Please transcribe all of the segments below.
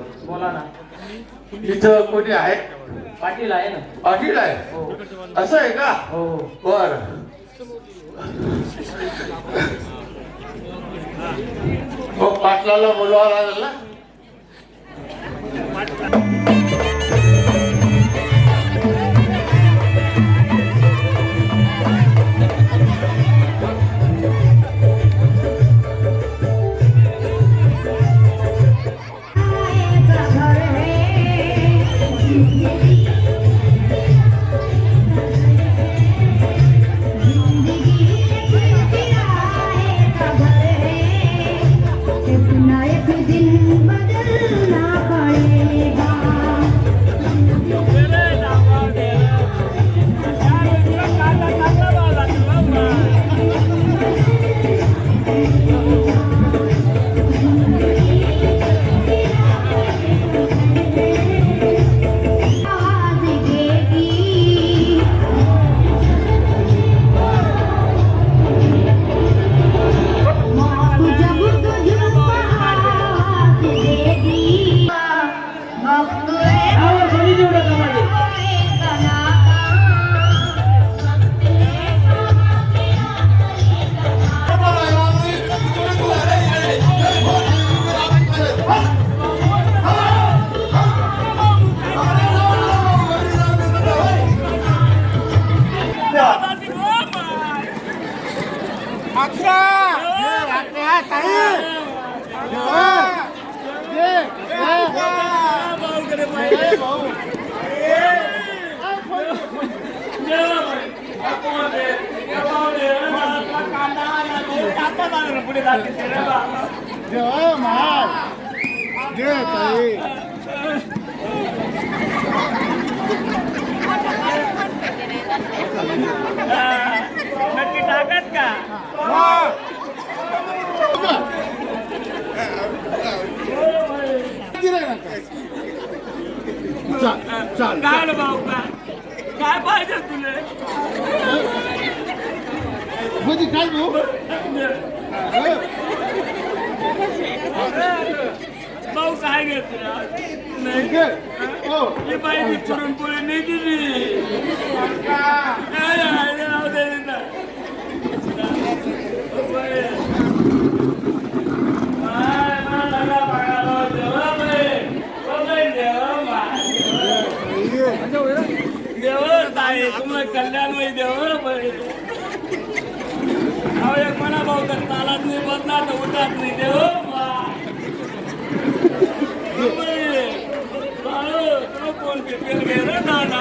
म्हणतो बोला ना. इथं कोणी आहे? पाटील आहे ना. पाटील आहे? हो. असं आहे का? हो बर. हो पाटलाला बोलवा लागेल नाही. हो? बाई पुरणपोळी नाही दिली राहू दे तुम्हाला कल्याण होई देवा बाई. अहो, एक म्हणा भाऊ तर तालात नाही बदला तर उठात नाही देव कोण पेपेल घे रे दादा?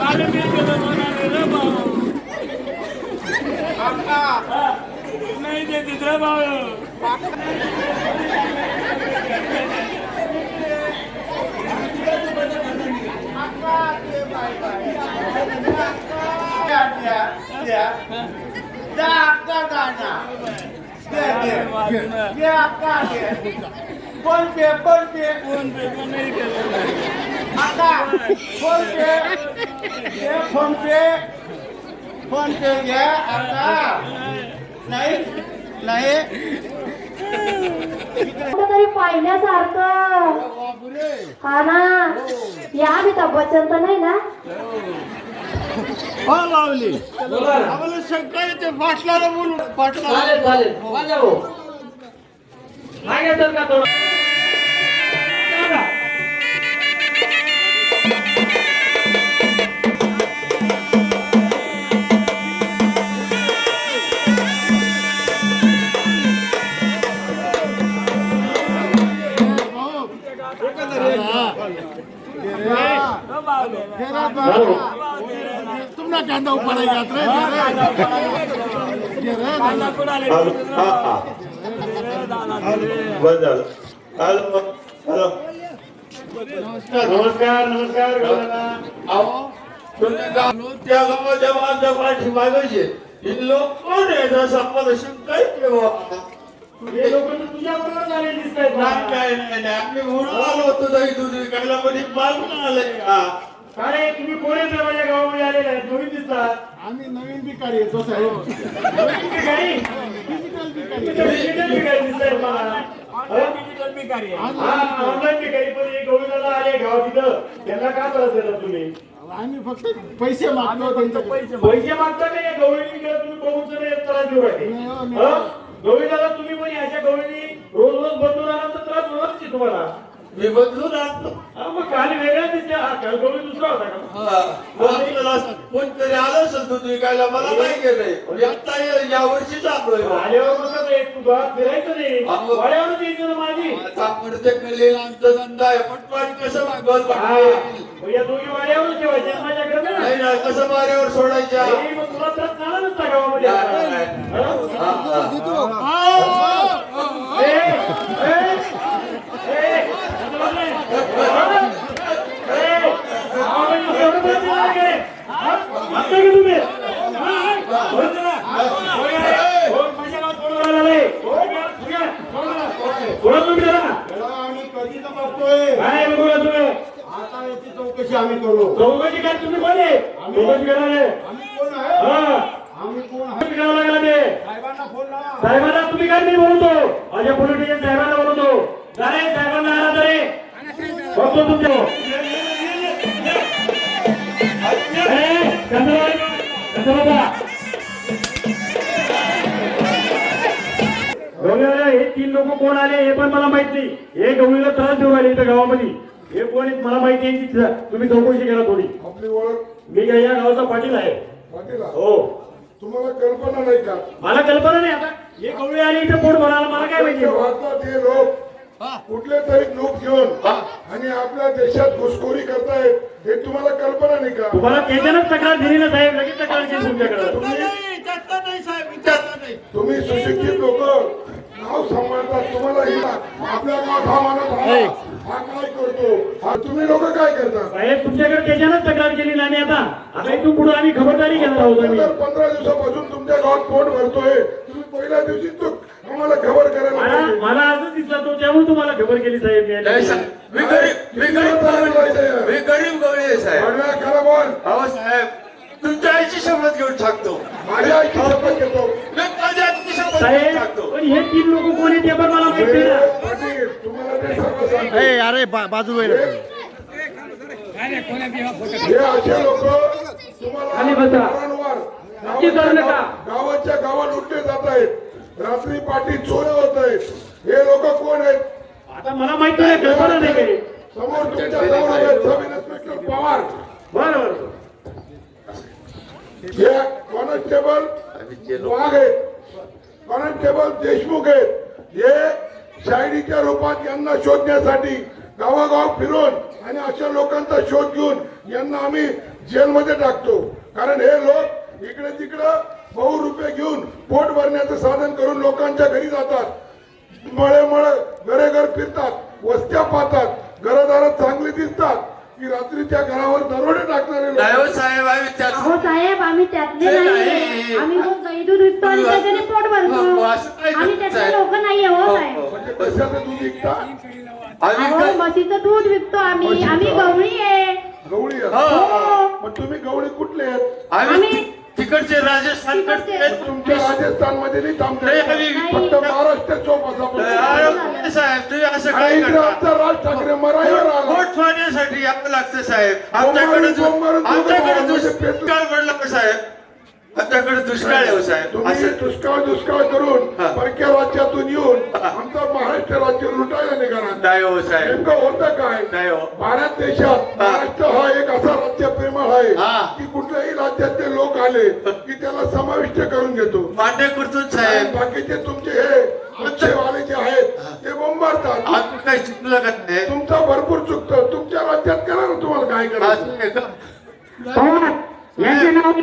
काल मी गेलो म्हणाले रे भाऊ. हा, नाही देत रे भाऊ. फोन पे फोन पे कोण पेपर नाही केलं. आता फोन पे घे फोन पे फोन पे घ्या आता. नाही नाही. कुठेतरी पाहिल्यासारखं. हा ना. या अमिताभ बच्चन तर नाही ना? हो लावली आम्हाला शंका येते पाटलाला बोलू पाटला चालेल चालेल. माझ्या भाऊ. मागे तर का थोडं सांगा. हो भाऊ दे रे. तुमना कांदा उपाडा घ्यात रे घे रे कांदा कुणाला हॅलो हा हा बंद झालं हॅलो हॅलो नमस्कार. नमस्कार अहो तुम्ही गाव- त्या गावाच्या माझ्या पाठी मागायचे ही लोक कोण आहे जसं हे लोक तर दिसतायत नाही काय नाही नाही आम्ही म्हणून आलो होतो दही दूध विकायला पण हे आलंय का? अरे तुम्ही कोण येत माझ्या गावामध्ये आलेले आहेत? नवीन दिसतात आम्ही नवीन भिकारी येतो साहेब. नवीन भिकारी? डिजिटल डिजिटल भिकारी. मला. हा? डिजिटल भिकारी आहे. हा, ऑनलाईन भिकारी पण हे गोविंदाला आले गाव तिथं त्यांना का त्रास तुम्ही आम्ही फक्त पैसे मागतो त्यांच्याकडे पैसे पैसे मागता का या गवळणी गेला तुम्ही बघून एक त्रास देऊ नाही, हो, नाही. हा? गोविंदाला तुम्ही पण याच्या गवळणी रोज रोज बदलून आला तर त्रास होणारच की तुम्हाला मी बदलून आणतो हा, मग काल वेगळा दिसते हा काल गवळी दुसरा होता का? हा, मग आपल्याला कोणतरी आलं असेल दूध विकायला मला नाही. गेलंय आता या- वर्षीच आलोय. आल्यावर आहे, तू गावात फिरायचं नाही. हा, मग- वाड्यावरच यायचं ना माझी आता प्रत्येक कलेला आमचा धंदा आहे. पटपाट कसं मागवल हा, मग या दोघी वाड्यावरच ठेवायच्या माझ्याकडे ना नाही ना कसं माऱ्यावर सोडायच्या? नाही, मग तुला त्रास झाला नसता गावामध्ये? नाही, नाही. हा? हा, हा. ए, ए, ए, असं बोललंय. हा? ए, गावामध्ये एवढं बोलत नाही का रे? हा? मागताय का तुम्ही? हा? बोलतो ना? होय, होय, माझ्या गावात कोण बोलायला आलंय? होय, ठीक आहे. बोला तुम्ही जरा. त्याला आम्ही कधीच बघतोय काय बघू ना तुम्ही आता याची चौकशी आम्ही करू चौकशी काय तुम्ही कोण आहे? चौकशी करणारे आम्ही कोण आहे आम्ही ते साहेबांना फोन तुम्ही काय नाही बोलतो माझ्या पोलीस स्टेशन साहेबांना बोलतो अरे साहेबांना आला तरी बघतो तुमच्या हे तीन लोक कोण आले हे पण मला माहीत नाही. हे गवळीला त्रास देऊ राहिले इथं गावामध्ये. हे कोण आहेत मला माहिती आहे तुम्ही चौकशी करा थोडी. आपली ओळख. मी काय या गावचा पाटील आहे. पाटील. हो. तुम्हाला कल्पना नाही का? मला कल्पना नाही आता. हे गवळी आली इथं पोट भरायला मला काय माहिती? लोक कुठले तरी लोक घेऊन आणि आपल्या देशात घुसखोरी करतायत हे तुम्हाला कल्पना नाही का? तुम्हाला त्याच्यानंच तक्रार दिली ना साहेब लगेच तक्रार केली तुमच्याकडे. तुम्ही त्यातलं नाही साहेब त्यातलं नाही. तुम्ही सुशिक्षित लोक नाव सांभाळतात तुम्हाला ही आपल्या गावात हा माणूस हा हा काय करतो? हा तुम्ही लोक काय करता साहेब तुमच्याकडे त्याच्यानंच तक्रार केली ना आम्ही आता. आता इथून पुढे आम्ही खबरदारी घेणार आहोत आम्ही. पंधरा पंधरा दिवसापासून तुमच्या गावात पोट भरतोय. तुम्ही पहिल्या दिवशी तो आम्हाला खबर करायला मला पाहिजे. मला दिसलं तो त्यामुळे तुम्हाला खबर केली साहेब मी नाही साहेब, मी गरीब मी गरीब गवळी. मी गरीब गवळी आहे साहेब आडव्या खरं बोल अहो साहेब तुमच्या आईची शपथ घेऊन टाकतो माझ्या आईची शपथ घेतो मी माझ्या आईची शपथ घेऊन साहेब टाकतो पण हे तीन लोक कोण आहेत ते पण मला माहिती आहे ना पाटील तुम्हाला ते सर्व सांगतो. अरे बाजू हे असे लोक तुम्हाला खाली बसा. नक्की करू नका. गावाच्या गावात लुटले जात आहेत रात्री पाठी चोऱ्या होत आहेत. हे लोक कोण आहेत? आता मला माहिती नाही कल्पना नाही समोर तुमच्यासमोर सब इन्स्पेक्टर पवार. बरं बरं. हे कॉन्स्टेबल वाघ आहेत. कॉन्स्टेबल देशमुख आहेत. हे शायरीच्या रूपात यांना शोधण्यासाठी गावागाव फिरून आणि अशा लोकांचा शोध घेऊन यांना आम्ही जेलमध्ये टाकतो. कारण हे लोक इकडे तिकडं बहु रुपये घेऊन पोट भरण्याचं साधन करून लोकांच्या घरी जातात मळे मळे घरे घर फिरतात वस्त्या पाहतात घरदारात चांगली दिसतात की रात्री त्या घरावर दरोडे टाकणारे हो साहेब आम्ही साहेब त्यातले नाही. आम्ही दूध विकतो आणि त्याच्याने पोट हो, भरतो असं काय आम्ही? त्यातले लोक हो हो, साहेब. म्हणजे कशाचं दूध विकता म्हशीचं दूध विकतो आम्ही. आम्ही गवळी आहे गवळी हो. आहे. मग तुम्ही गवळी कुठले आहेत आम्ही तिकडचे राजस्थान तिकडचे. कडचे तुमच्या राजस्थानमध्ये नाही आम्ही- फक्त महाराष्ट्र साहेब तुम्ही असं काय करता? राज ठाकरे वोट ठेवण्यासाठी यावं लागतं साहेब. आमच्याकडे आमच्याकडे. दुष्काळ पडला साहेब. आमच्याकडे दुष्काळ आहे हो साहेब. तुम्ही असं दुष्काळ दुष्काळ करून हा. परक्या राज्यातून येऊन आमचं महाराष्ट्र राज्य लुटायला निघाला. नाही हो साहेब. नेमकं होतं काय? नाही हो. भारत देशात महाराष्ट्र हा एक असा राज्य प्रेमळ आहे हा. की कुठल्याही राज्यातले लोक आले की त्याला समाविष्ट करून घेतो. मान्य करतो साहेब. बाकीचे तुमचे हे पक्षवाले जे आहेत ते बोंबारतात. आम्ही काही नाही. तुमचा भरपूर चुकतं. तुमच्या राज्यात करा ना तुम्हाला काय असं करायचं आहे का?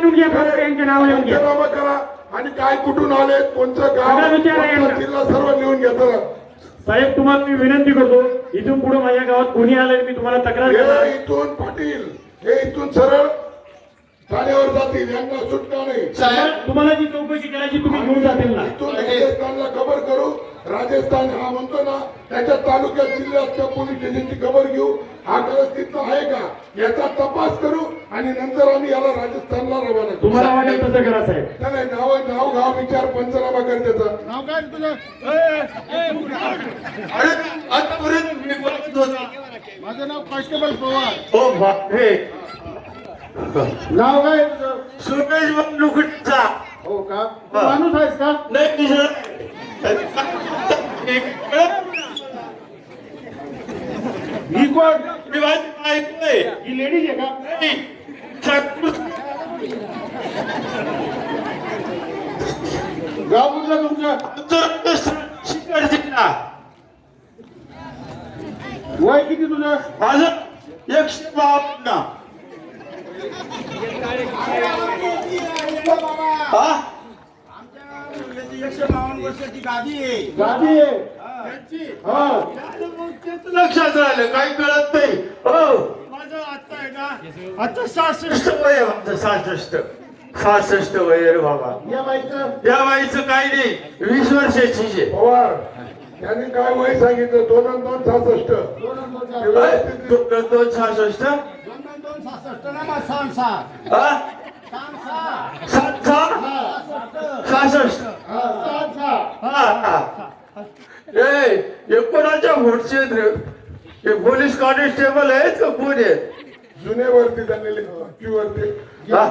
लिहून घ्या फक्त यांचे नाव लिहून घ्या. करा आणि काय कुठून आले कोणतं गाव सगळं विचारा कोणता. जिल्हा सर्व लिहून घेतलं साहेब तुम्हाला मी विनंती करतो इथून पुढे माझ्या गावात कोणी आलं मी तुम्हाला तक्रार हे करणार. इथून पाटील हे इथून सरळ ठाण्यावर जातील यांना सुटका नाही. साहेब. तुम्हाला जी चौकशी करायची तुम्ही घेऊन जातील ना. इथून राजस्थानला खबर करू. राजस्थान हा म्हणतो ना त्याच्या तालुक्यात जिल्ह्यात त्या पोलीस स्टेशनची खबर घेऊ. हा खरंच तिथं आहे का? याचा तपास करू. आणि नंतर आम्ही याला राजस्थानला रवाना तुम्हाला वाटेल तसं करा साहेब. नाही नाव नाव गाव विचार पंचनामा कर त्याचा. नाव काय तुझं? अरे मी बोलत होता माझं नाव कॉन्स्टेबल पवार. हो बापरे. नाव काय तुझं? सुरेश बंडुकटचा हो का? तू माणूस आहेस का? नाही दुसरं ही कोण? मी माझी ही लेडीज आहे का? नाही. गाव कुठलं तुमचं शिकार जिल्हा वय किती तुझं? माझं एकशे बावन्न. हा? एकशे बावन्न वर्षाची गादी आहे. गादी आहे हा. लक्षात राहिलं काही कळत नाही. हो. माझं आता आहे का आता सहासष्ट सहासष्ट वय आहे माझं सहासष्ट सहासष्ट वय आहे रे बाबा या बाईचं या बाईचं काही नाही वीस वर्षाची आहे. पवार यांनी काय वय सांगितलं दोन आणि दोन सहासष्ट दोन आणि दोन सहासष्ट दोन दोन दोन सहासष्ट ना मग सहा सहा हा सहा सहा सात सहा सहासष्ट हा, सहा, सहा. हा हा ए हे कोणाच्या व्होटचे आहेत रे हे पोलीस कॉन्स्टेबल आहेत का कोण आहेत जुन्यावरती झालेले वरती हा.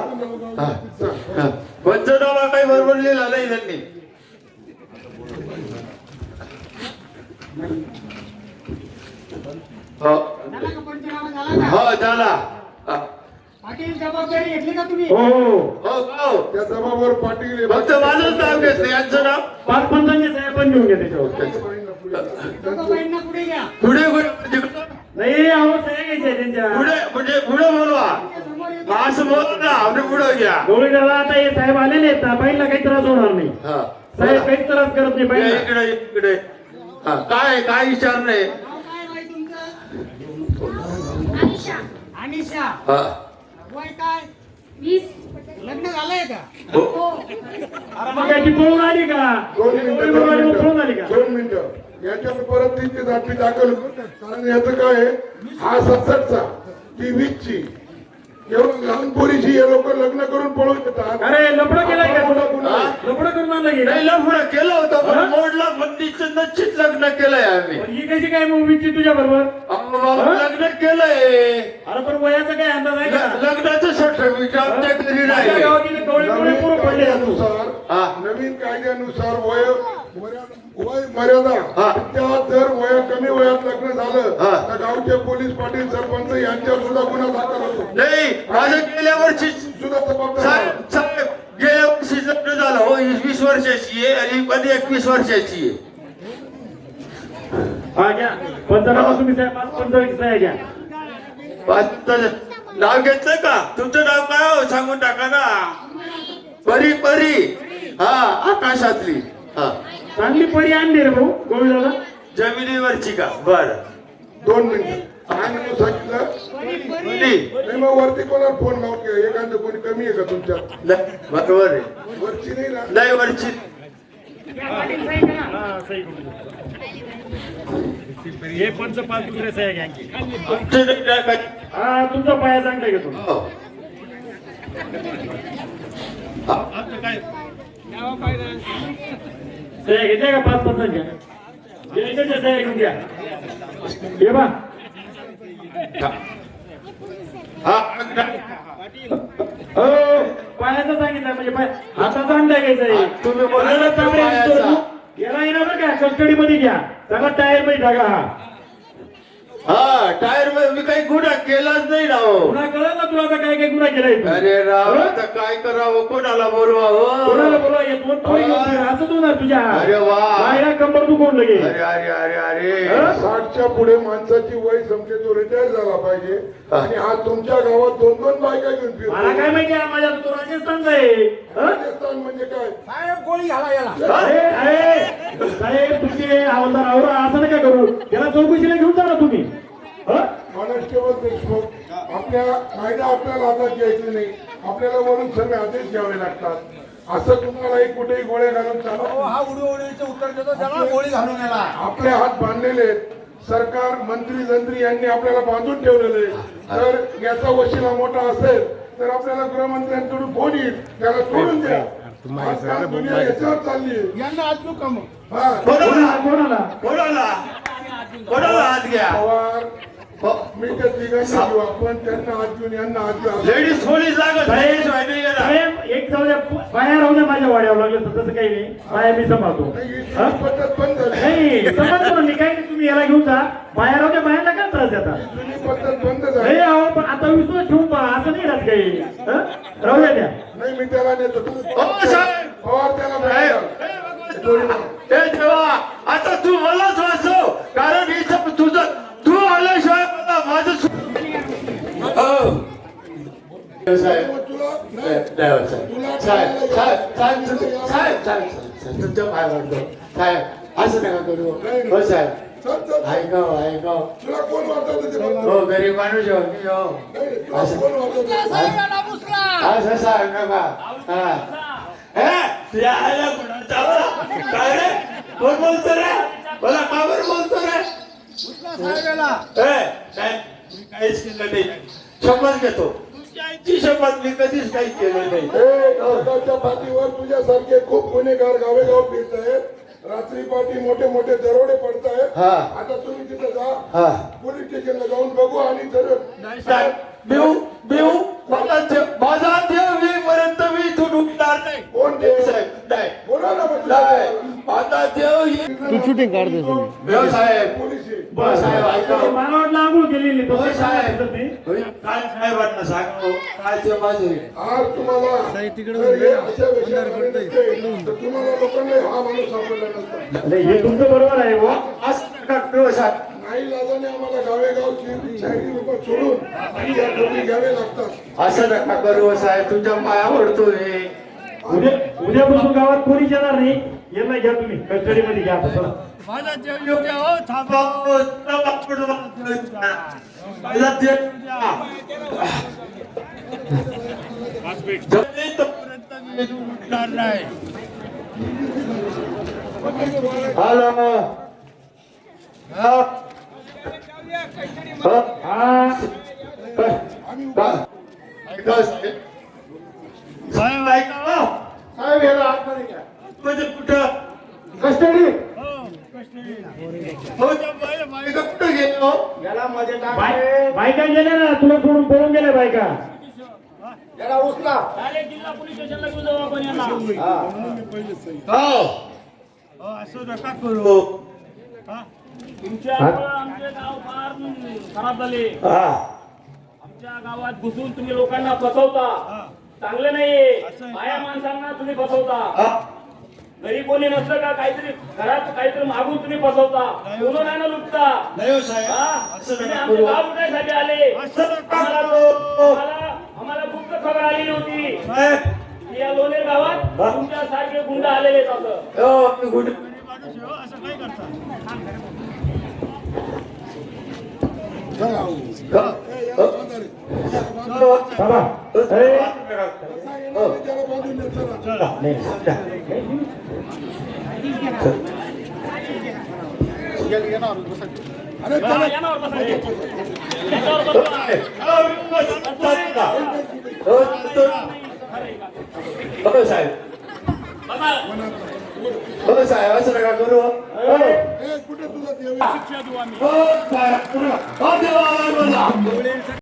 हा. पंचनामा काही बरोबर लिहिला नाही त्यांनी हो हो झाला हा. पाटील जबाबदारी घेतली का तुम्ही हो हो हो हो त्या जबाबावर पाटील हे फक्त माझंच नाव घेतलं यांचं नाव पाच पंचांचे साहेब पण घेऊन घ्या त्याच्यावर दोघांना पुढे घ्या पुढे पुढे नाही अहो साहेब घ्यायचे त्यांच्या पुढे म्हणजे पुढे बोलवा. मग असं बोल ना आपण पुढे घ्या. गोळीदाला आता हे साहेब आलेले आहेत. बाईला काही त्रास होणार नाही. हा. साहेब काही त्रास करत नाही इकडे इकडे हा काय काय विचार नाही. अनिशा. हा. वय काय? वीस. लग्न झालंय का? हो. मग काय ती पळून आली का? दोन मिनिटं गोळी दोन मारून पळून आली मिनिटं का? दोन मिनिटं. याच्यात परत तीनशे दाखवी दाखल कारण याचं काय आहे? हा सत्सटचा ती वीसची एवढं लहान पोरीशी हे लोक लग्न करून पळून येतात अरे लपडं केलंय का लपडं करून आणलं की? नाही लफडं केलं होतं पण मोडला बंदीचं नचित लग्न केलंय आम्ही. ही कशी काय मूवीची तुझ्या बरोबर? लग्न केलंय. अरे पण वयाचा काय अंदाज आहे का? ल- लग्नाचं सर्टिफिकेट आमच्या घरी माझ्या राहिले गावात इथे कवळे कवळे नवीन पुरं पडले जातो कायद्यानुसार हा. नवीन कायद्यानुसार वय मर्यादा- वय मर्यादा. हा. त्या जर वय कमी वयात लग्न झालं हा. तर गावचे पोलीस पाटील सरपंच यांच्यावर सुद्धा गुन्हा दाखल होतो. नाही माझं गेल्या वर्षी सुद्धा साहेब साहेब गेल्या वर्षी लग्न झालं हो ही वीस वर्षाची आहे आणि पण एकवीस वर्षाची आहे. हा घ्या. पंचनामा तुम्ही साहेब पाच घ्या. नाव घेतलं का? तुमचं नाव काय हो? सांगून टाका ना. परी परी. हा आकाशातली. चांगली परी आणली रे भाऊ गोविंदाला. जमिनीवरची का? बर. दोन मिनिट. काय सांगितलं नाही मग वरती कोणाला फोन लावून घ्या एखादं कोणी कमी आहे का तुमच्यात नाही, बरोबर आहे. वरची नाही ना? नाही वरची. हा. हे पंच पाच दुसरे घ्या टाकायचं. हा तुमचा पाया चांगला घेतो हो. सह्या घेते का पाच पंचावन्न घ्या घ्यायच्या सह्या घेऊन घ्या हे बा हा हो पायाचं सांगितलं म्हणजे पाय हाताचा अंडा घ्यायचा आहे. तुम्ही हाताला चांगला. याला येणार का कस्टडी मध्ये घ्या सगळा टायरमध्ये टाका हा हा टायरमध्ये मी काही गुन्हा केलाच नाही राव पुन्हा कळलं ना तुला आता काय काय गुन्हा केलाय तू? अरे राव? आता काय करावं कोणाला बोलवा कोणाला हो बोलवा हे दोन पोरी घेऊन फिर. असंच होणार तुझ्या अरे वा. बाहेर कंबर दुखवून लगे अरे अरे अरे अरे? साठच्या पुढे माणसाची वय संपते तो रिटायर झाला पाहिजे आणि आज तुमच्या गावात दोन मला काय माहिती आहे, माझ्या तो राजस्थानचा आहे. हं? राजस्थान म्हणजे काय? साहेब गोळी घाला याला. अरे, अरे, साहेब तुमचे हवालदार आवरा असं नका करू. त्याला चौकशीला घेऊन जा ना तुम्ही. हं? कॉन्स्टेबल देशमुख आपल्या कायदा आपल्याला हातात घ्यायचे नाही. आपल्याला वरून सर्व आदेश घ्यावे लागतात. असं तुम्हाला एक कुठेही गोळ्या घालून चालत हो, हा उडी उडीचं उत्तर देतो त्याला गोळी घालून याला. आपले हात बांधलेले आहेत. सरकार मंत्री जंत्री यांनी आपल्याला बांधून ठेवलेले आहे. तर याचा वशिला मोठा असेल तर आपल्याला गृहमंत्र्यांकडून फोन येईल. त्याला सोडून द्या. दुनिया याच्यावर चालली आहे. यांना आजू कम हा, कोणाला कोणाला कोणाला हात घ्या. मी त्या तिघांना घेऊ आपण त्यांना घेऊन यांना घेऊ लेडीज थोडी जागा शिवाय नाही येणार. साहेब, एक जाऊ द्या बाया राहू द्या माझ्या वाड्यावर लागलं तर तसं काही नाही. बाया मी सांभाळतो. नाही, ही हा? पद्धत बंद झाली. नाही समजतो ना मी काही नाही तुम्ही याला घेऊन जा. बाया राहू द्या बायांना काय त्रास देता जुनी पद्धत बंद नाही झाली अहो पण आता विश्वास ठेवून पहा असं नाही राहत काही. हं? राहू द्या त्या नाही मी त्याला नेतो हो साहेब. पवार त्याला साहेब. बोलवा. हे ठेवा आता तू मलाच वाचव कारण इथं तुझं तू आल्याशिवाय मला माझं हो. साहेब. नाही नाही, साहेब साहेब. साहेब साहेब साहेब तुमच्या पाय साहेब असं नका करू. हो साहेब. चल चल. ऐका हो, हो. हो गरीब माणूस हो मी हो. असं सांग नका. हा. हे, कोण बोलतो रे? मला कावर बोलतो रे? मी काहीच केलं नाही. शपथ घेतो. तुमच्या आईची शपथ मी कधीच काही केलं नाही. पाठीवर तुझ्यासारखे खूप गुन्हेगार गावेगाव फिरत आहेत. रात्री पाठी मोठे मोठे दरोडे पडत आहेत. हा. आता तुम्ही तिथे जा. हा. पोलीस स्टेशनला जाऊन बघू आणि जर साहेब. माझा देव येईपर्यंत मी इथून उठणार नाही. कोण देव? साहेब नाही. बोला ना मग नाही तुला. माझा देव येईल तू शूटिंग काढते देव साहेब. पोलीस हो साहेब ऐका. हो. मला वाटलं आंघोळ केलेली तो हो काय साहेब. दिसत नाही. होय, काय साहेबांना सांगतो काय ते माझे आज तुम्हाला जर हे अशा तर तुम्हाला लोकांना हा माणूस सापडला नसता. नाही, हे तुमचं बरोबर आहे बुवा. असं नका करू साहेब. नाही लाजाने आम्हाला गावेगावची शाहिरी लोक सोडून आणि या ठोकी घ्यावे लागतात. असं नका करू साहेब. तुमच्या पाया पडतोय. उद्या उद्यापासून गावात कोणीच येणार नाही. यांना घ्या तुम्ही कस्टडी मध्ये घ्या चला. माझा देव येऊ द्या हो थांबा हो, हा हा हा साहेब हो. साहेब याला आतमध्ये घ्या म्हणजे कुठं? कस्टडी. हो कुठं गेले? हो याला मध्ये बाय- बायका गेल्या ना तुला सोडून पळून गेल्या बायका. याला उचला. हो. असं नका करू. तुमच्यामुळं आमचे गाव फार खराब झाले. हा. आमच्या गावात घुसून तुम्ही लोकांना फसवता. चांगलं नाही बाया माणसांना तुम्ही फसवता. हा. घरी कोणी नसलं का काहीतरी घरात काहीतरी मागून तुम्ही फसवता? बोलून आहे ना लुटता? हो हा? गाव लुटायसाठी आले? आम्हाला गुप्त खबर आलेली होती या लोणेर गावात तुमच्या सारखे गुंड आलेले आहेत हो हा. हो साहेब. हो साहेब असं नका करू कुठे तुझा देव